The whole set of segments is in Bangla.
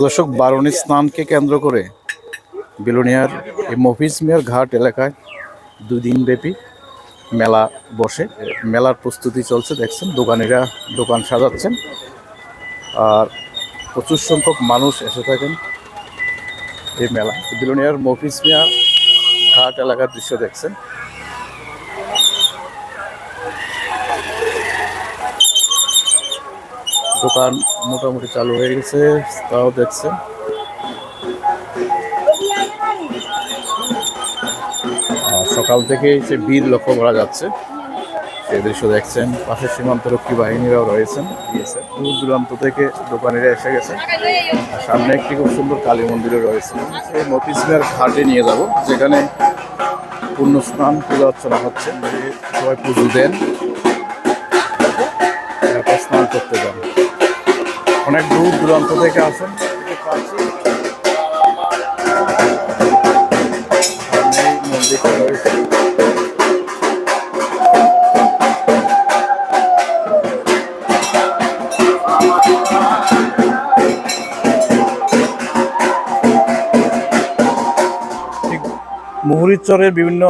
দর্শক, বারণী স্নানকে কেন্দ্র করে বিলোনিয়ার এই মফিজ মিয়ার ঘাট এলাকায় দুই দিন ব্যাপী মেলা বসে। মেলার প্রস্তুতি চলছে, দেখছেন, দোকানিরা দোকান সাজাচ্ছেন। আর প্রচুর সংখ্যক মানুষ এসে থাকেন এই মেলা বিলোনিয়ার মফিজ মিয়া ঘাট এলাকার দৃশ্য দেখছেন। দোকান মোটামুটি চালু হয়ে গেছে, তাও দেখছেন আর সকাল থেকে সে ভিড় লক্ষ্য করা যাচ্ছে, সেই দৃশ্য দেখছেন। পাশের সীমান্তরক্ষী বাহিনীরাও রয়েছেন দূর দূরান্ত থেকে দোকানিরা এসে গেছে। আর সামনে একটি খুব সুন্দর কালী মন্দিরও রয়েছে। সেই মফিসিয়ার ঘাটে নিয়ে যাব, যেখানে পূর্ণ স্নান, পূজা অর্চনা হচ্ছে। সবাই পুজো দেন স্নান করতে যান। অনেক দূর দূরান্ত থেকে আসেন। মুহুরীর চরের বিভিন্ন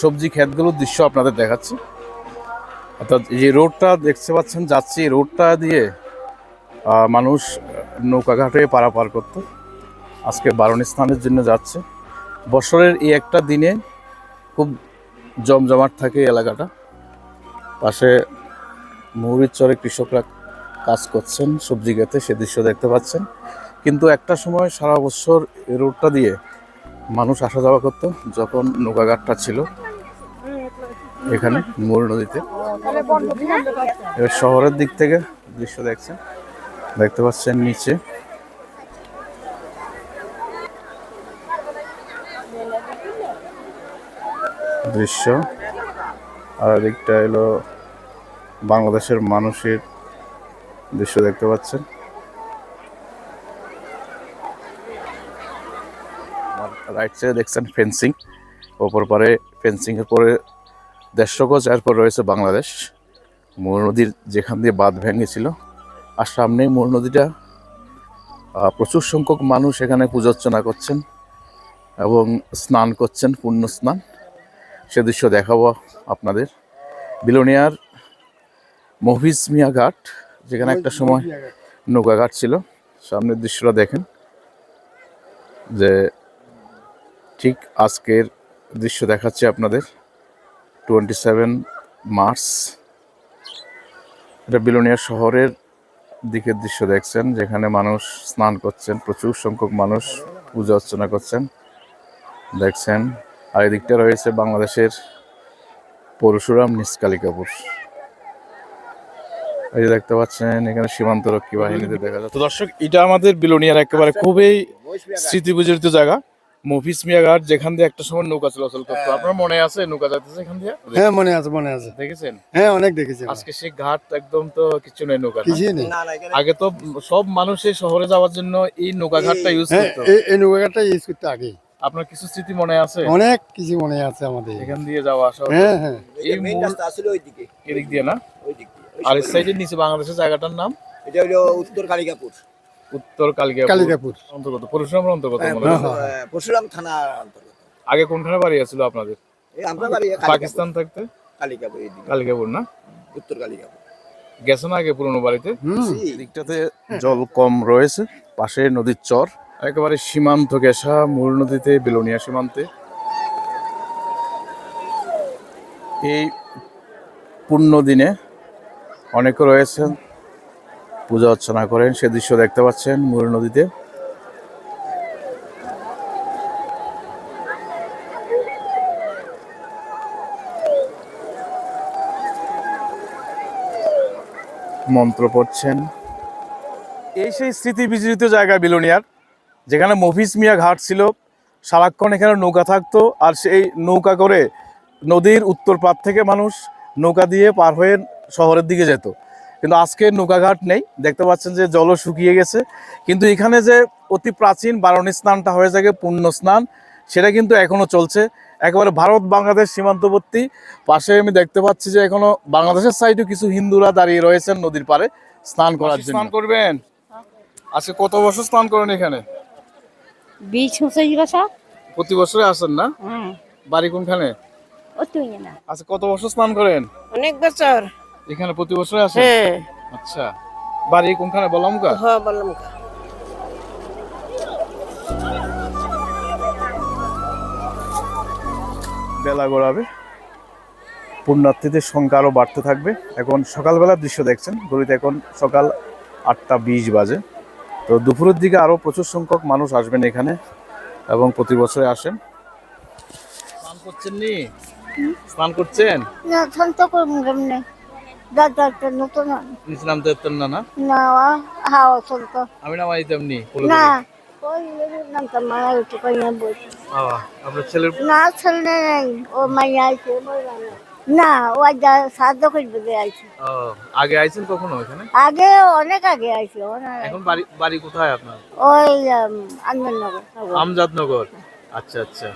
সবজি ক্ষেতগুলোর দৃশ্য আপনাদের দেখাচ্ছি। অর্থাৎ যে রোডটা দেখতে পাচ্ছেন, যাচ্ছে রোডটা দিয়ে মানুষ নৌকাঘাটে পারাপার করত। আজকে বারণী স্থানের জন্য যাচ্ছে। বছরের এই একটা দিনে খুব জমজমাট থাকে এলাকাটা। পাশে মুহুরীর চরে কৃষকরা কাজ করছেন, সবজি খেতে সে দৃশ্য দেখতে পাচ্ছেন। কিন্তু একটা সময় সারা বছর এই রোডটা দিয়ে মানুষ আসা যাওয়া করতো, যখন নৌকাঘাটটা ছিল এখানে মূল নদীতে। এবার শহরের দিক থেকে দৃশ্য দেখছেন। দেখতে পাচ্ছেন নিচে। দৃশ্য। আর দিকটা এলো বাংলাদেশের মানুষের দৃশ্য দেখতে পাচ্ছেন। রাইট সাইডে দেখছেন ফেন্সিং ওপর পারে ফেন্সিং এর পরে দেড়শো গজ, এরপর রয়েছে বাংলাদেশ। নদীর যেখান দিয়ে বাঁধ ভেঙেছিল আর সামনেই মূল নদীটা। প্রচুর সংখ্যক মানুষ এখানে পূজার্চনা করছেন এবং স্নান করছেন পুণ্য স্নান। সে দৃশ্য দেখাবো আপনাদের। বিলোনিয়ার মহিজ মিয়া ঘাট, যেখানে একটা সময় নৌকা ঘাট ছিল। সামনের দৃশ্যটা দেখেন যে ঠিক আজকের দৃশ্য দেখাচ্ছে আপনাদের। টোয়েন্টি সেভেন মার্চ এটা বিলোনিয়া শহরের দিকের দৃশ্য দেখছেন, যেখানে মানুষ স্নান করছেন, প্রচুর সংখ্যক মানুষ পূজা অর্চনা করছেন। দেখছেন আর এদিকটা রয়েছে বাংলাদেশের পরশুরাম নিষ্কালিকাপুর। এই যে দেখতে পাচ্ছেন, এখানে সীমান্তরক্ষী বাহিনীতে দেখা যাচ্ছে। দর্শক, এটা আমাদের বিলোনিয়ার একেবারে খুবই স্মৃতি বিজড়িত জায়গা। মফিস মিয়া ঘাট যেখান দিয়ে একটা সময় নৌকা চলাচল করতো। আপনার মনে আছে নৌকা যাইতেছে এখান দিয়ে? হ্যাঁ মনে আছে মনে আছে। দেখেছেন? হ্যাঁ অনেক দেখেছি আজকে সেই ঘাট একদম তো কিছু নেই নৌকা নেই। আগে তো সব মানুষ এই শহরে যাওয়ার জন্য এই নৌকা ঘাটটা ইউজ হ্যাঁ করতো। এই- এই নৌকাটা ইউজ করতে আগে। আপনার কিছু স্মৃতি মনে আছে? অনেক কিছু মনে আছে আমাদের। এখান দিয়ে যাওয়া আসা। হ্যাঁ হ্যাঁ। এই মেইন রাস্তা আসলে ওইদিকে। এদিক দিয়ে না? ওইদিক দিয়ে আর এই সাইডের নিচে বাংলাদেশের জায়গাটার নাম? এটা হলো উত্তর কালিকাপুর। উত্তর কালিকা কালিকাপুর। অন্তর্গত পরশুরামের অন্তর্গত হ্যাঁ, হয়। পরশু- পরশুরাম থানা অন্তর্গত। আগে কোনখানে বাড়ি আছিল আপনাদের? পাকিস্তান থাকতে? কালিকাপুর কালিকাপুর না? উত্তর কালিকাপুর। গেছেন আগে পুরনো বাড়িতে? দিকটাতে জল কম রয়েছে পাশে নদীর চর। একেবারে সীমান্ত গেসা মূল নদীতে বিলোনিয়া সীমান্তে। এই পূর্ণ দিনে অনেকে রয়েছেন। পূজা অর্চনা করেন। সে দৃশ্য দেখতে পাচ্ছেন মূল নদীতে। মন্ত্র পড়ছেন। এই সেই স্মৃতি বিজড়িত জায়গা বিলোনিয়ার, যেখানে মফিজ মিয়া ঘাট ছিল। সারাক্ষণ এখানে নৌকা থাকতো আর সেই নৌকা করে নদীর উত্তর পার থেকে মানুষ নৌকা দিয়ে পার হয়ে শহরের দিকে যেত। কিন্তু আজকে নৌকাঘাট নেই। দেখতে পাচ্ছেন যে জলও শুকিয়ে গেছে। কিন্তু এখানে যে অতি প্রাচীন বারণী স্নানটা হয়ে থাকে পুণ্য স্নান সেটা কিন্তু এখনও চলছে। একেবারে ভারত বাংলাদেশ সীমান্তবর্তী পাশে আমি দেখতে পাচ্ছি যে এখনও বাংলাদেশের সাইডে কিছু হিন্দুরা দাঁড়িয়ে রয়েছেন নদীর পারে স্নান করার জন্য। স্নান করবেন? আজকে কত বছর স্নান করেন এখানে? বিশ বছর প্রতি বছরে আসেন না? হ্যাঁ বাড়ি কোনখানে? আচ্ছা কত বছর স্নান করেন? অনেক বছর। এখানে প্রতি বছর আসেন? হ্যাঁ। আচ্ছা। বাড়ি কোনখানে? বললাম কা হ বললাম কা। বেলা গড়াবে। পুণ্যার্থীদের সংখ্যা আরও বাড়তে থাকবে। এখন সকালবেলার দৃশ্য দেখছেন। ঘড়িতে এখন সকাল আটটা বিশ বাজে। তো দুপুরের দিকে আরও প্রচুর সংখ্যক মানুষ আসবেন এখানে এবং প্রতি বছরে আসেন। স্নান করছেন নি? স্নান করছেন? না নতুন ইসলাম তো হাওয়া শান্ত আমি না মাই তেমনি না ওই নামটা মারা একটু কইনা বলছি। আপনার না ছেলে নেই ও মাইয়া আছে না। ও আজ সাহায্য করবে দিয়ে আইছে। ও, আগে আইছেন কখনো এখানে আগে অনেক আগে আইছে এখন বাড়ি বাড়ি কোথায় আপনার? ওই আমজাদনগর। আচ্ছা আচ্ছা।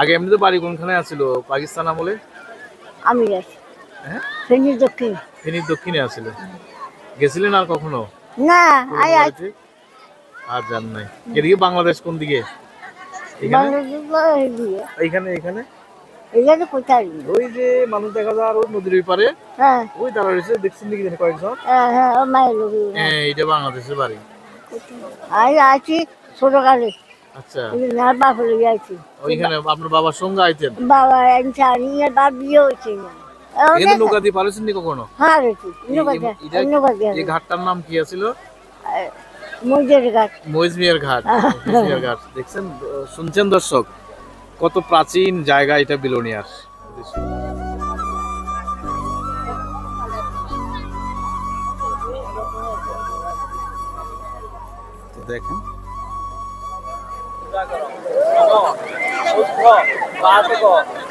আগে এমনিতে বাড়ি কোনখানে আছিল? পাকিস্তান আমলে? আমি গেছি। হ্যাঁ ফেনী দক্ষিণ। ফেনীর দক্ষিণে আছিল গেছিলেন আর কখনো? না আই আই আর যান নাই। এদিকে বাংলাদেশ কোন দিকে? এখানে? এখানে এখানে কোথায়? ওই যে মানুষ দেখা যায় আর ওই নদীর ওই পারে? হ্যাঁ। ওই দাঁড়া রয়েছে দেখছেন নাকি জানি কয়েকজন? হ্যাঁ হ্যাঁ ও মায়ের হ্যাঁ এইটা বাংলাদেশের বাড়ি। আমি আছি ছোট কালে আচ্ছা না বাপ ওইখানে আপনার বাবার সঙ্গে আইতেন? বাবা আমি আর বাপ বিয়ে হয়েছে। না এখানে নৌকা দিয়ে পারেছেন নি কখনো? হ্যাঁ এই- ঘাটটার নাম কি আছিল? মজুর গাছ মহিজমিয়ার ঘাট। মহিজমিয়ার ঘাট। দেখছেন শুনছেন দর্শক কত প্রাচীন জায়গা এটা বিলোনিয়ার।